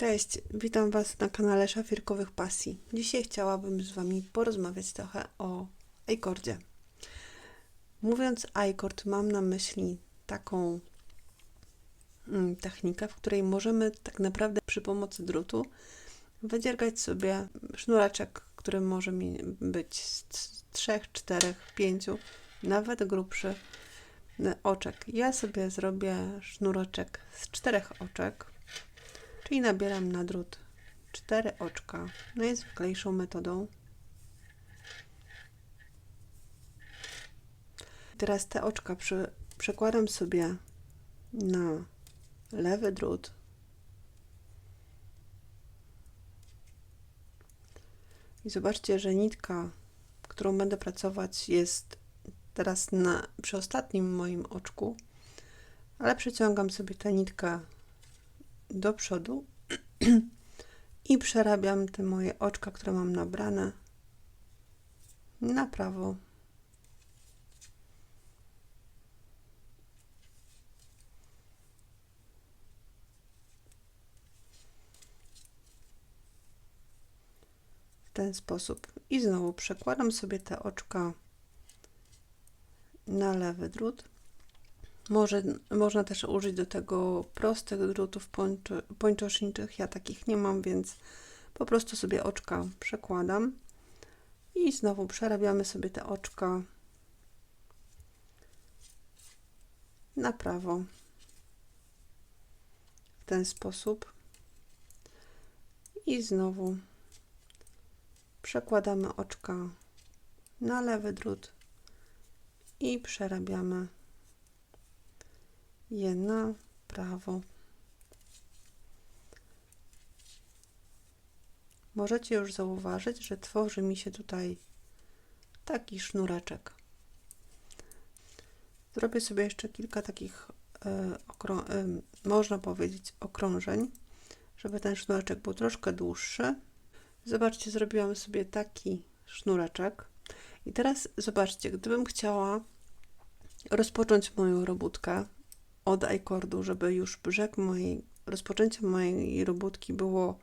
Cześć, witam Was na kanale Szafirkowych Pasji. Dzisiaj chciałabym z Wami porozmawiać trochę o iCordzie. Mówiąc iCord, mam na myśli taką mm, technikę, w której możemy tak naprawdę przy pomocy drutu wydziergać sobie sznureczek, który może być z 3, 4, 5, nawet grubszy oczek. Ja sobie zrobię sznureczek z czterech oczek Czyli nabieram na drut cztery oczka najzwyklejszą metodą. Teraz te oczka przy, przekładam sobie na lewy drut. I zobaczcie, że nitka, którą będę pracować, jest teraz na, przy ostatnim moim oczku, ale przeciągam sobie tę nitkę do przodu i przerabiam te moje oczka, które mam nabrane na prawo. W ten sposób. I znowu przekładam sobie te oczka na lewy drut. Może, można też użyć do tego prostych drutów pończoszniczych. Ja takich nie mam, więc po prostu sobie oczka przekładam i znowu przerabiamy sobie te oczka na prawo. W ten sposób. I znowu przekładamy oczka na lewy drut i przerabiamy je na prawo. Możecie już zauważyć, że tworzy mi się tutaj taki sznureczek. Zrobię sobie jeszcze kilka takich, e, można powiedzieć, okrążeń, żeby ten sznureczek był troszkę dłuższy. Zobaczcie, zrobiłam sobie taki sznureczek. I teraz zobaczcie, gdybym chciała rozpocząć moją robótkę, od iCordu, żeby już brzeg mojej, rozpoczęcie mojej robótki było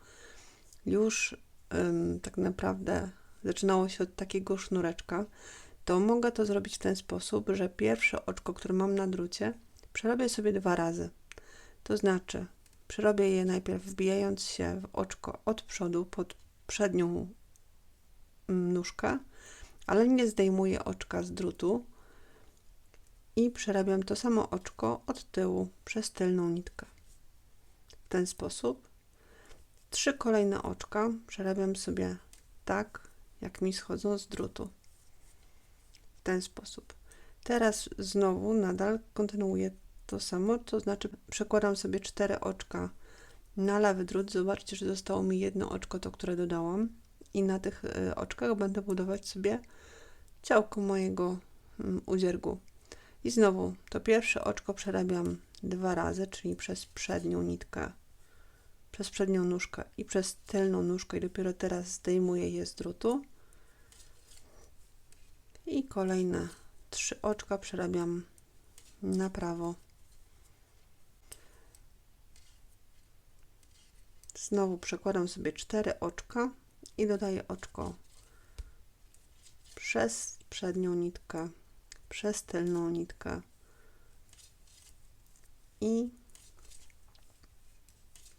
już um, tak naprawdę zaczynało się od takiego sznureczka, to mogę to zrobić w ten sposób, że pierwsze oczko, które mam na drucie, przerobię sobie dwa razy. To znaczy, przerobię je najpierw wbijając się w oczko od przodu pod przednią nóżkę, ale nie zdejmuję oczka z drutu, i przerabiam to samo oczko od tyłu przez tylną nitkę. W ten sposób trzy kolejne oczka przerabiam sobie tak, jak mi schodzą z drutu. W ten sposób. Teraz znowu nadal kontynuuję to samo, to znaczy przekładam sobie cztery oczka na lewy drut. Zobaczcie, że zostało mi jedno oczko, to które dodałam i na tych y, oczkach będę budować sobie ciałko mojego mm, udziergu. I znowu to pierwsze oczko przerabiam dwa razy, czyli przez przednią nitkę, przez przednią nóżkę i przez tylną nóżkę i dopiero teraz zdejmuję je z drutu. I kolejne trzy oczka przerabiam na prawo. Znowu przekładam sobie cztery oczka i dodaję oczko przez przednią nitkę przez tylną nitkę i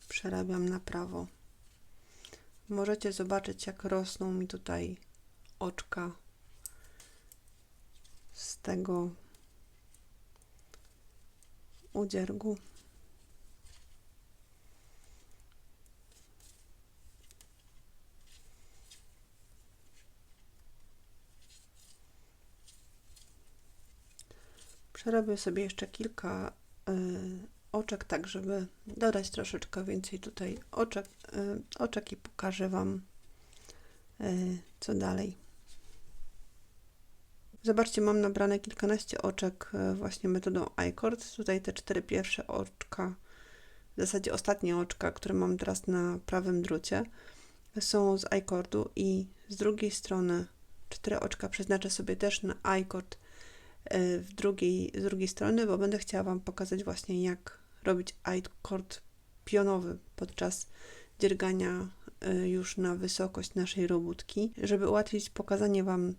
przerabiam na prawo. Możecie zobaczyć, jak rosną mi tutaj oczka z tego udziergu. Przerobię sobie jeszcze kilka y, oczek, tak żeby dodać troszeczkę więcej tutaj oczek, y, oczek i pokażę Wam y, co dalej. Zobaczcie, mam nabrane kilkanaście oczek y, właśnie metodą iCord. Tutaj te cztery pierwsze oczka, w zasadzie ostatnie oczka, które mam teraz na prawym drucie, są z iCordu i z drugiej strony cztery oczka przeznaczę sobie też na iCord w drugiej, z drugiej strony, bo będę chciała Wam pokazać właśnie jak robić i-cord pionowy podczas dziergania y, już na wysokość naszej robótki. Żeby ułatwić pokazanie Wam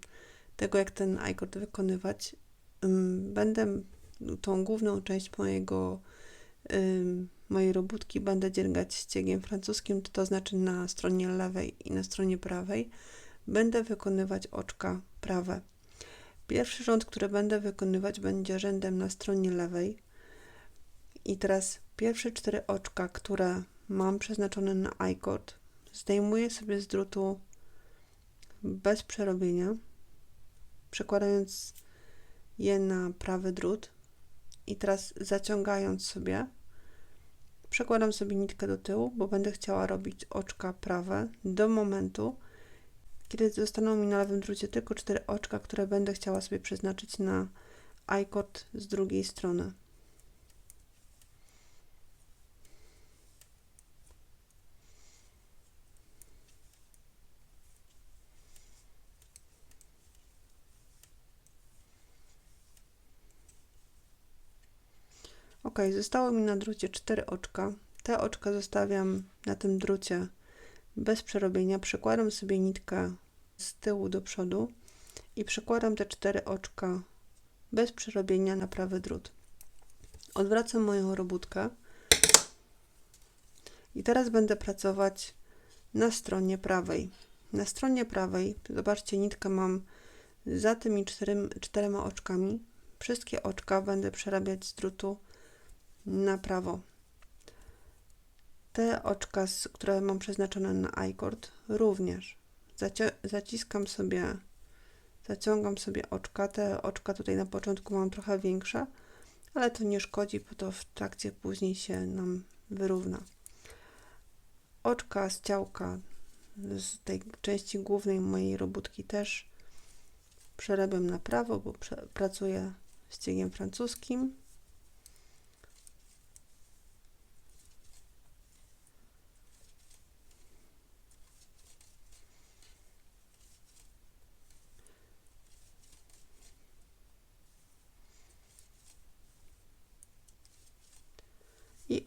tego, jak ten i-cord wykonywać, ym, będę tą główną część mojego, ym, mojej robótki będę dziergać ściegiem francuskim, to znaczy na stronie lewej i na stronie prawej. Będę wykonywać oczka prawe. Pierwszy rząd, który będę wykonywać, będzie rzędem na stronie lewej. I teraz pierwsze cztery oczka, które mam przeznaczone na i-cord, zdejmuję sobie z drutu bez przerobienia, przekładając je na prawy drut i teraz zaciągając sobie, przekładam sobie nitkę do tyłu, bo będę chciała robić oczka prawe do momentu, kiedy zostaną mi na lewym drucie tylko cztery oczka, które będę chciała sobie przeznaczyć na i-cord z drugiej strony. Ok, zostało mi na drucie cztery oczka. Te oczka zostawiam na tym drucie bez przerobienia. Przekładam sobie nitkę z tyłu do przodu i przekładam te cztery oczka bez przerobienia na prawy drut. Odwracam moją robótkę i teraz będę pracować na stronie prawej. Na stronie prawej, zobaczcie, nitkę mam za tymi czterym, czterema oczkami. Wszystkie oczka będę przerabiać z drutu na prawo. Te oczka, które mam przeznaczone na i-cord, również zaciskam sobie, zaciągam sobie oczka. Te oczka tutaj na początku mam trochę większe, ale to nie szkodzi, bo to w trakcie później się nam wyrówna. Oczka z ciałka z tej części głównej mojej robótki też przerabiam na prawo, bo pracuję ściegiem francuskim.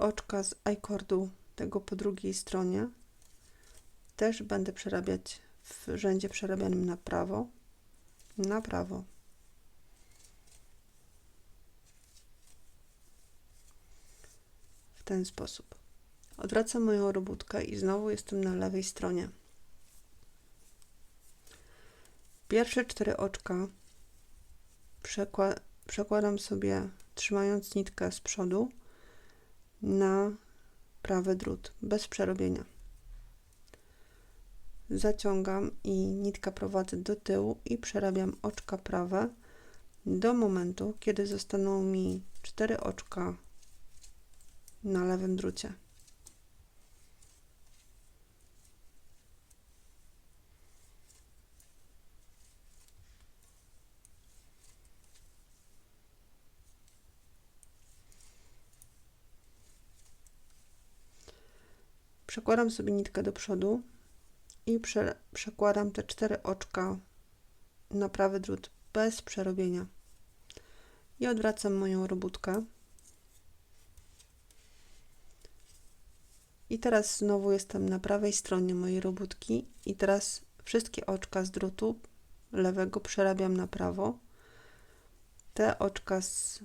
Oczka z i-cordu tego po drugiej stronie też będę przerabiać w rzędzie przerabianym na prawo, na prawo. W ten sposób. Odwracam moją robótkę i znowu jestem na lewej stronie. Pierwsze cztery oczka przekładam sobie trzymając nitkę z przodu na prawy drut bez przerobienia. Zaciągam i nitka prowadzę do tyłu i przerabiam oczka prawe do momentu, kiedy zostaną mi cztery oczka na lewym drucie. Przekładam sobie nitkę do przodu i prze, przekładam te cztery oczka na prawy drut bez przerobienia. I odwracam moją robótkę. I teraz znowu jestem na prawej stronie mojej robótki i teraz wszystkie oczka z drutu lewego przerabiam na prawo. Te oczka z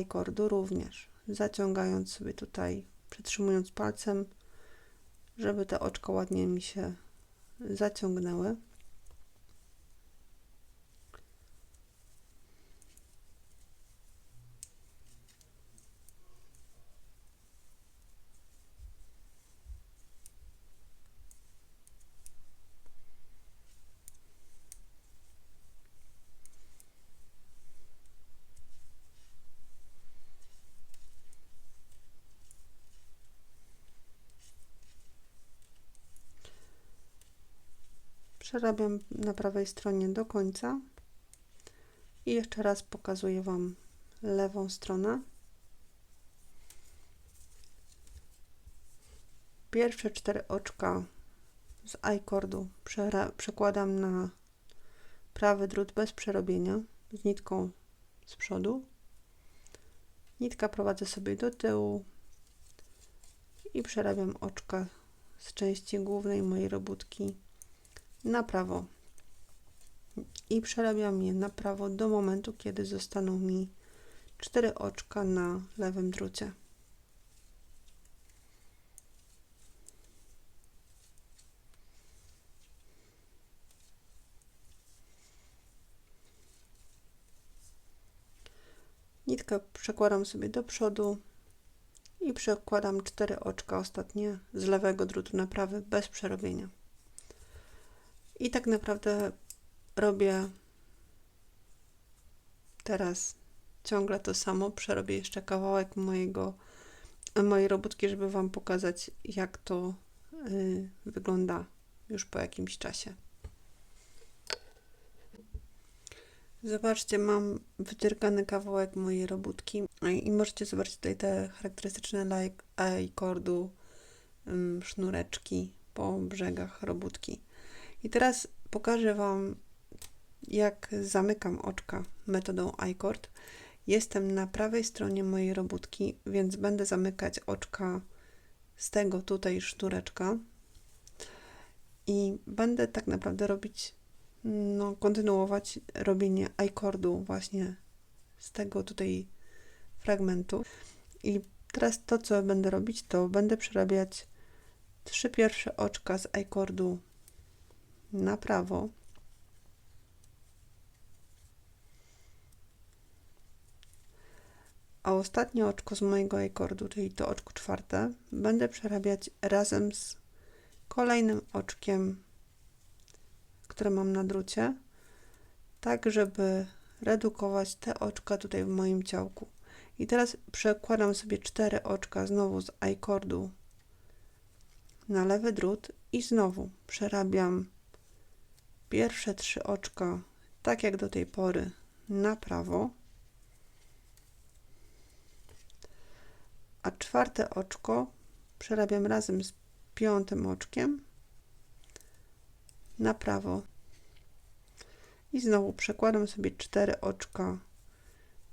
i-cordu również, zaciągając sobie tutaj, przytrzymując palcem żeby te oczka ładnie mi się zaciągnęły. Przerabiam na prawej stronie do końca i jeszcze raz pokazuję Wam lewą stronę. Pierwsze cztery oczka z i-cordu przekładam na prawy drut bez przerobienia z nitką z przodu. Nitka prowadzę sobie do tyłu i przerabiam oczka z części głównej mojej robótki na prawo i przerabiam je na prawo do momentu, kiedy zostaną mi cztery oczka na lewym drucie. Nitkę przekładam sobie do przodu i przekładam cztery oczka ostatnie z lewego drutu na prawy bez przerobienia. I tak naprawdę robię teraz ciągle to samo. Przerobię jeszcze kawałek mojego, mojej robótki, żeby Wam pokazać, jak to y, wygląda już po jakimś czasie. Zobaczcie, mam wytyrkany kawałek mojej robótki i możecie zobaczyć tutaj te charakterystyczne like i-kordu um, sznureczki po brzegach robótki. I teraz pokażę Wam, jak zamykam oczka metodą iCord. Jestem na prawej stronie mojej robótki, więc będę zamykać oczka z tego tutaj sznureczka i będę tak naprawdę robić no, kontynuować robienie iCordu właśnie z tego tutaj fragmentu. I teraz to, co będę robić, to będę przerabiać trzy pierwsze oczka z iCordu na prawo. A ostatnie oczko z mojego iCordu, czyli to oczko czwarte, będę przerabiać razem z kolejnym oczkiem które mam na drucie, tak żeby redukować te oczka tutaj w moim ciałku. I teraz przekładam sobie cztery oczka znowu z iCordu na lewy drut i znowu przerabiam pierwsze trzy oczka, tak jak do tej pory, na prawo. A czwarte oczko przerabiam razem z piątym oczkiem na prawo. I znowu przekładam sobie cztery oczka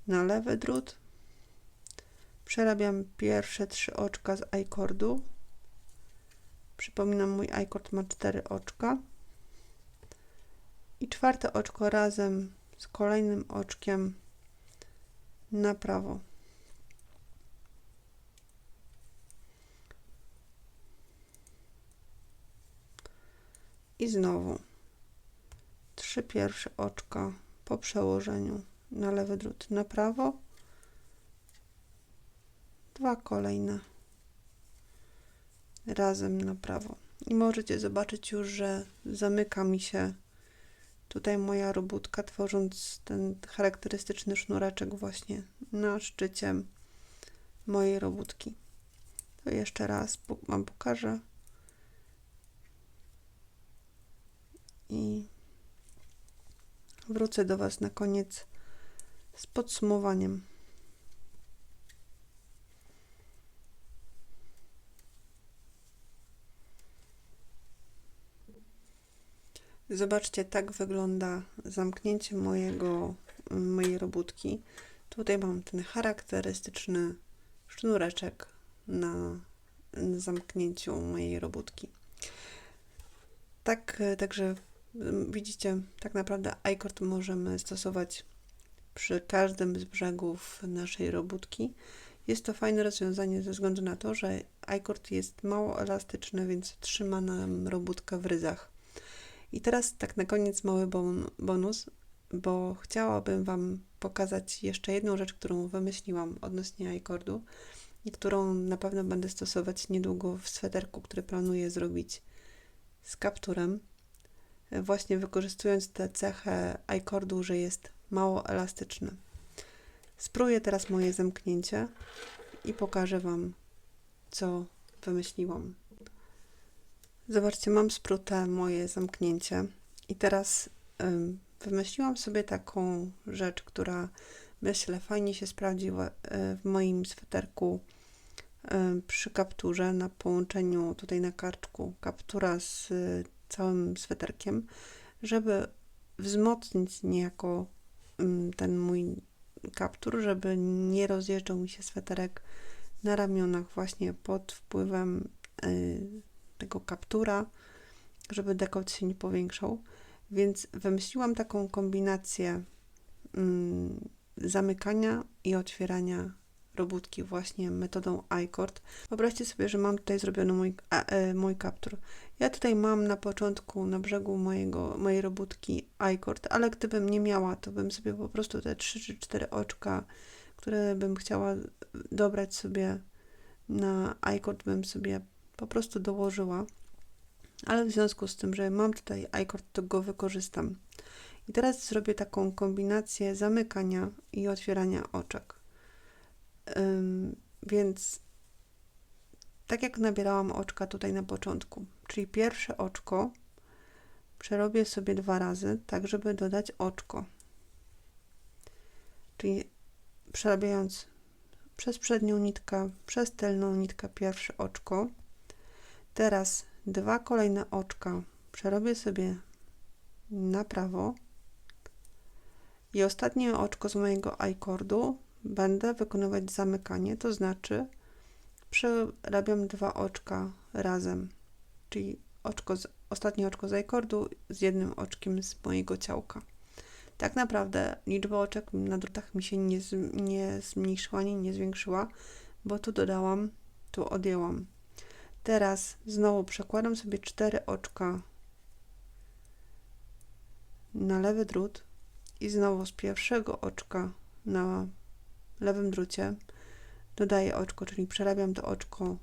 na lewy drut. Przerabiam pierwsze trzy oczka z iCordu. Przypominam, mój iCord ma cztery oczka. Czwarte oczko razem z kolejnym oczkiem na prawo. I znowu trzy pierwsze oczka po przełożeniu na lewy drut na prawo, dwa kolejne razem na prawo. I możecie zobaczyć już, że zamyka mi się tutaj moja robótka, tworząc ten charakterystyczny sznureczek właśnie na szczycie mojej robótki. To jeszcze raz Wam pokażę. i wrócę do Was na koniec z podsumowaniem. Zobaczcie, tak wygląda zamknięcie mojego, mojej robótki. Tutaj mam ten charakterystyczny sznureczek na zamknięciu mojej robótki. Tak, także Widzicie, tak naprawdę iCord możemy stosować przy każdym z brzegów naszej robótki. Jest to fajne rozwiązanie ze względu na to, że iCord jest mało elastyczny, więc trzyma nam robótkę w ryzach. I teraz tak na koniec mały bon bonus, bo chciałabym Wam pokazać jeszcze jedną rzecz, którą wymyśliłam odnośnie iCordu i którą na pewno będę stosować niedługo w sweterku, który planuję zrobić z kapturem właśnie wykorzystując tę cechę iCordu, że jest mało elastyczny. Spróbuję teraz moje zamknięcie i pokażę Wam, co wymyśliłam. Zobaczcie, mam sprute moje zamknięcie. I teraz ym, wymyśliłam sobie taką rzecz, która myślę fajnie się sprawdziła y, w moim sweterku y, przy kapturze na połączeniu tutaj na karczku kaptura z całym sweterkiem, żeby wzmocnić niejako ten mój kaptur, żeby nie rozjeżdżał mi się sweterek na ramionach właśnie pod wpływem y, tego kaptura, żeby dekolt się nie powiększał. Więc wymyśliłam taką kombinację mm, zamykania i otwierania robótki właśnie metodą iCord. Wyobraźcie sobie, że mam tutaj zrobiony mój, a, e, mój kaptur. Ja tutaj mam na początku, na brzegu mojego, mojej robótki iCord, ale gdybym nie miała, to bym sobie po prostu te 3 czy 4 oczka, które bym chciała dobrać sobie na iCord, bym sobie po prostu dołożyła. Ale w związku z tym, że mam tutaj iCord, to go wykorzystam. I teraz zrobię taką kombinację zamykania i otwierania oczek. Ym, więc tak jak nabierałam oczka tutaj na początku, czyli pierwsze oczko przerobię sobie dwa razy, tak żeby dodać oczko. Czyli przerabiając przez przednią nitkę, przez tylną nitkę pierwsze oczko. Teraz dwa kolejne oczka przerobię sobie na prawo i ostatnie oczko z mojego iCordu będę wykonywać zamykanie, to znaczy przerabiam dwa oczka razem, czyli oczko z, ostatnie oczko z iCordu z jednym oczkiem z mojego ciałka. Tak naprawdę liczba oczek na drutach mi się nie, nie zmniejszyła, ani nie zwiększyła, bo tu dodałam, tu odjęłam. Teraz znowu przekładam sobie cztery oczka na lewy drut i znowu z pierwszego oczka na lewym drucie dodaję oczko, czyli przerabiam to oczko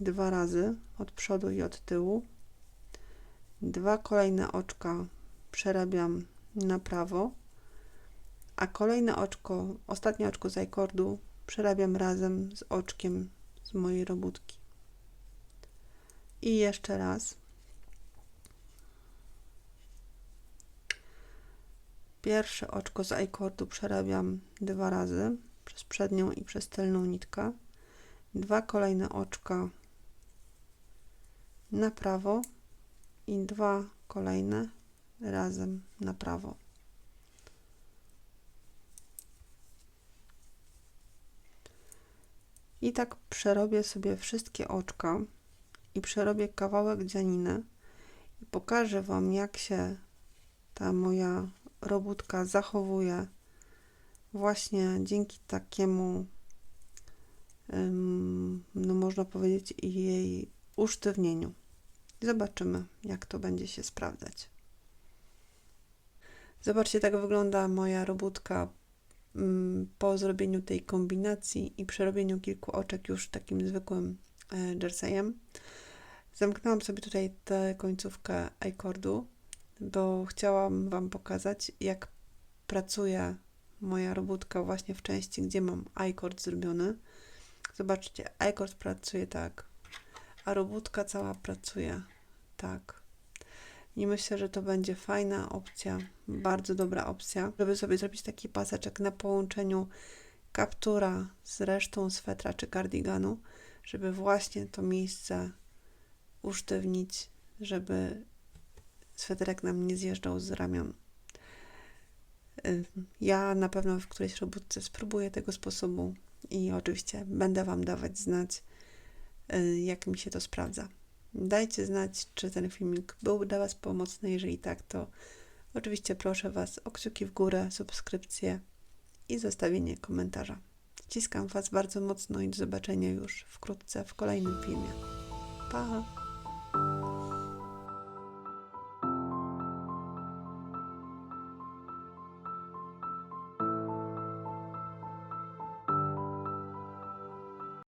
dwa razy od przodu i od tyłu. Dwa kolejne oczka przerabiam na prawo, a kolejne oczko, ostatnie oczko z akordu przerabiam razem z oczkiem z mojej robótki. I jeszcze raz. Pierwsze oczko z akordu przerabiam dwa razy przez przednią i przez tylną nitkę. Dwa kolejne oczka na prawo i dwa kolejne razem na prawo. I tak przerobię sobie wszystkie oczka i przerobię kawałek dzianiny i pokażę Wam, jak się ta moja robótka zachowuje właśnie dzięki takiemu, no można powiedzieć, jej usztywnieniu. Zobaczymy, jak to będzie się sprawdzać. Zobaczcie, tak wygląda moja robótka po zrobieniu tej kombinacji i przerobieniu kilku oczek już takim zwykłym e, jerseyem. Zamknęłam sobie tutaj tę końcówkę iCordu, bo chciałam Wam pokazać, jak pracuje moja robótka właśnie w części, gdzie mam iCord zrobiony. Zobaczcie, iCord pracuje tak, a robótka cała pracuje tak. I myślę, że to będzie fajna opcja, bardzo dobra opcja, żeby sobie zrobić taki paseczek na połączeniu kaptura z resztą swetra czy kardiganu, żeby właśnie to miejsce usztywnić, żeby sweterek nam nie zjeżdżał z ramion. Ja na pewno w którejś robótce spróbuję tego sposobu i oczywiście będę Wam dawać znać, y, jak mi się to sprawdza. Dajcie znać, czy ten filmik był dla Was pomocny. Jeżeli tak, to oczywiście proszę Was o kciuki w górę, subskrypcję i zostawienie komentarza. Ściskam Was bardzo mocno i do zobaczenia już wkrótce w kolejnym filmie. Pa!